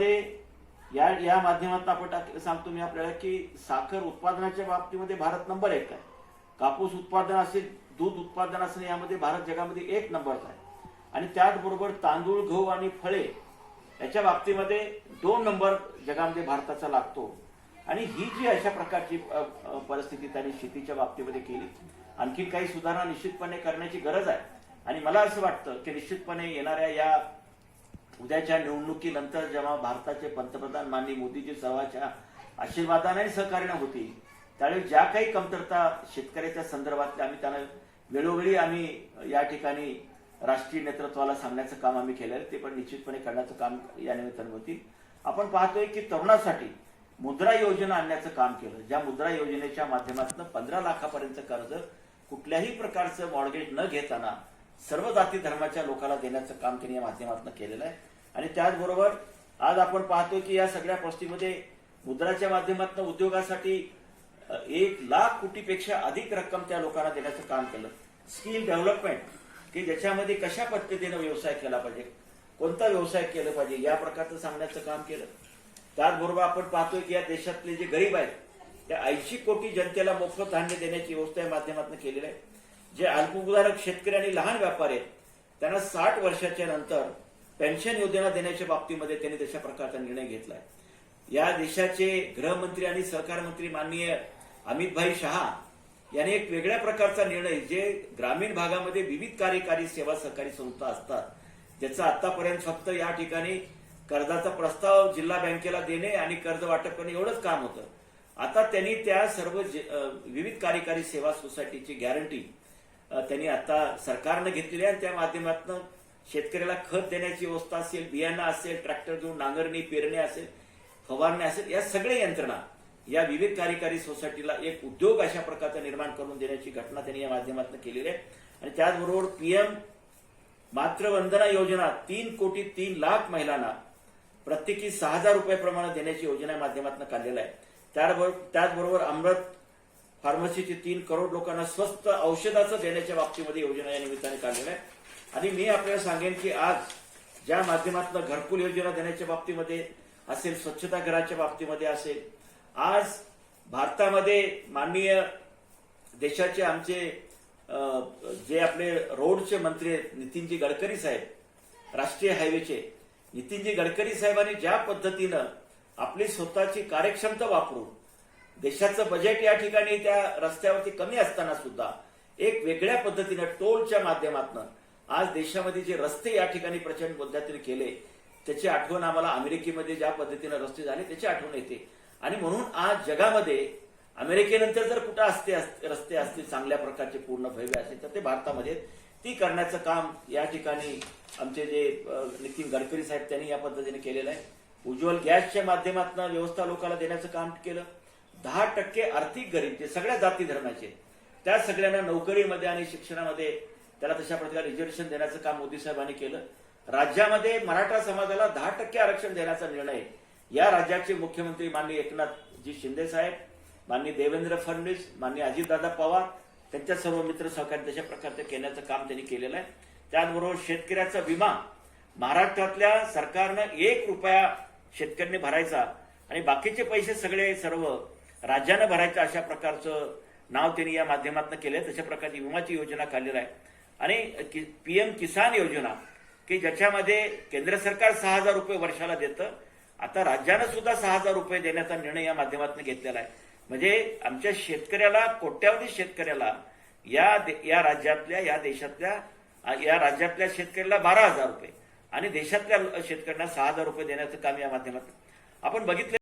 बाबतीमध्ये या या माध्यमातून आपण सांगतो मी आपल्याला की साखर उत्पादनाच्या बाबतीमध्ये भारत नंबर एक आहे. कापूस उत्पादन असेल दूध उत्पादन असेल यामध्ये भारत जगामध्ये एक नंबरचा आहे. आणि त्याचबरोबर तांदूळ गहू आणि फळे याच्या बाबतीमध्ये दोन नंबर जगामध्ये भारताचा लागतो. आणि ही जी अशा प्रकारची परिस्थिती त्यांनी शेतीच्या बाबतीमध्ये केली आणखी काही सुधारणा निश्चितपणे करण्याची गरज आहे. आणि मला असं वाटतं की निश्चितपणे येणाऱ्या या उद्याच्या निवडणुकीनंतर जेव्हा भारताचे पंतप्रधान माननीय मोदीजी सर्वांच्या आशीर्वादाने आणि होती होतील त्यावेळी ज्या काही कमतरता शेतकऱ्याच्या संदर्भातल्या आम्ही त्यांना वेळोवेळी आम्ही या ठिकाणी राष्ट्रीय नेतृत्वाला सांगण्याचं काम आम्ही केलेलं आहे. ते पण निश्चितपणे करण्याचं काम या निमित्तानं होतील आपण पाहतोय की तरुणासाठी मुद्रा योजना आणण्याचं काम केलं ज्या मुद्रा योजनेच्या माध्यमातून पंधरा लाखापर्यंत कर्ज कुठल्याही प्रकारचं मॉर्गेज न घेताना सर्व जाती धर्माच्या लोकांना देण्याचं काम त्यांनी या माध्यमातून केलेलं आहे आणि त्याचबरोबर आज आपण पाहतो की या सगळ्या गोष्टीमध्ये मुद्राच्या माध्यमातून उद्योगासाठी एक लाख कोटीपेक्षा अधिक रक्कम त्या लोकांना देण्याचं काम केलं. स्किल डेव्हलपमेंट की ज्याच्यामध्ये कशा पद्धतीनं व्यवसाय केला पाहिजे कोणता व्यवसाय केला पाहिजे या प्रकारचं सांगण्याचं काम केलं. त्याचबरोबर आपण पाहतोय की या देशातले जे गरीब आहेत त्या ऐंशी कोटी जनतेला मोफत धान्य देण्याची व्यवस्था या माध्यमातून केलेली आहे. जे अल्पभूधारक शेतकरी आणि लहान व्यापारी आहेत त्यांना साठ वर्षाच्या नंतर पेन्शन योजना देण्याच्या बाबतीमध्ये त्यांनी तशा प्रकारचा निर्णय घेतलाय. या देशाचे गृहमंत्री आणि सहकार मंत्री माननीय अमितभाई शहा यांनी एक वेगळ्या प्रकारचा निर्णय जे ग्रामीण भागामध्ये विविध कार्यकारी सेवा सहकारी संस्था असतात ज्याचा आतापर्यंत फक्त या ठिकाणी कर्जाचा प्रस्ताव जिल्हा बँकेला देणे आणि कर्ज वाटप करणे एवढंच काम होतं. आता त्यांनी त्या सर्व जे- विविध कार्यकारी सेवा सोसायटीची गॅरंटी त्यांनी आता सरकारनं घेतलेली आहे आणि त्या माध्यमातून शेतकऱ्याला खत देण्याची व्यवस्था असेल बियाणं असेल ट्रॅक्टर घेऊन नांगरणी पेरणी असेल फवारणी असेल या सगळ्या यंत्रणा या विविध कार्यकारी सोसायटीला एक उद्योग अशा प्रकारचा निर्माण करून देण्याची घटना त्यांनी या माध्यमातून केलेली आहे. आणि त्याचबरोबर पीएम मातृवंदना योजना तीन कोटी तीन लाख महिलांना प्रत्येकी सहा हजार रुपये प्रमाणे देण्याची योजना या माध्यमातून काढलेला आहे. त्याचबरोबर अमृत फार्मसीचे तीन करोड लोकांना स्वस्त औषधाचं देण्याच्या बाबतीमध्ये योजना या निमित्ताने काढलेल्या आहे. आणि मी आपल्याला सांगेन की आज ज्या माध्यमातून घरकुल योजना देण्याच्या बाबतीमध्ये असेल स्वच्छता घराच्या बाबतीमध्ये असेल आज भारतामध्ये माननीय देशाचे आमचे जे आपले रोडचे मंत्री आहेत नितीनजी गडकरी साहेब राष्ट्रीय हायवेचे नितीनजी गडकरी साहेबांनी ज्या पद्धतीनं आपली स्वतःची कार्यक्षमता वापरून देशाचं बजेट या ठिकाणी त्या रस्त्यावरती कमी असताना सुद्धा एक वेगळ्या पद्धतीनं टोलच्या माध्यमातून आज देशामध्ये जे रस्ते या ठिकाणी प्रचंड पद्धतीने केले त्याची आठवण आम्हाला अमेरिकेमध्ये ज्या पद्धतीनं रस्ते झाले त्याची आठवण येते. आणि म्हणून आज जगामध्ये अमेरिकेनंतर जर कुठं असते रस्ते असतील चांगल्या प्रकारचे पूर्ण भव्य असेल तर ते भारतामध्ये. ती करण्याचं काम या ठिकाणी आमचे जे नितीन गडकरी साहेब त्यांनी या पद्धतीने केलेलं आहे. उज्ज्वल गॅसच्या माध्यमातून व्यवस्था लोकांना देण्याचं काम केलं. दहा टक्के आर्थिक गरीब जे सगळ्या जाती धर्माचे त्या सगळ्यांना नोकरीमध्ये आणि शिक्षणामध्ये त्याला तशा प्रकारे रिझर्वेशन देण्याचं काम मोदी साहेबांनी केलं. राज्यामध्ये मराठा समाजाला दहा टक्के आरक्षण देण्याचा निर्णय या राज्याचे मुख्यमंत्री माननीय एकनाथजी शिंदे साहेब माननीय देवेंद्र फडणवीस माननीय अजितदादा पवार त्यांच्या सर्व मित्र सहकारी तशा प्रकारचं केल्याचं काम त्यांनी केलेलं आहे. त्याचबरोबर शेतकऱ्याचा विमा महाराष्ट्रातल्या सरकारनं एक रुपया शेतकऱ्यांनी भरायचा आणि बाकीचे पैसे सगळे सर्व राज्यानं भरायचं अशा प्रकारचं नाव त्यांनी या माध्यमातून केलं तशा प्रकारची विमाची योजना काढलेली आहे. आणि पीएम किसान योजना की ज्याच्यामध्ये केंद्र सरकार सहा हजार रुपये वर्षाला देतं आता राज्यानं सुद्धा सहा हजार रुपये देण्याचा निर्णय या माध्यमातून घेतलेला आहे. म्हणजे आमच्या शेतकऱ्याला कोट्यावधी शेतकऱ्याला या दे- या राज्यातल्या या देशातल्या या राज्यातल्या शेतकऱ्याला बारा हजार रुपये आणि देशातल्या शेतकऱ्यांना सहा हजार रुपये देण्याचं काम या माध्यमातून आपण बघितलं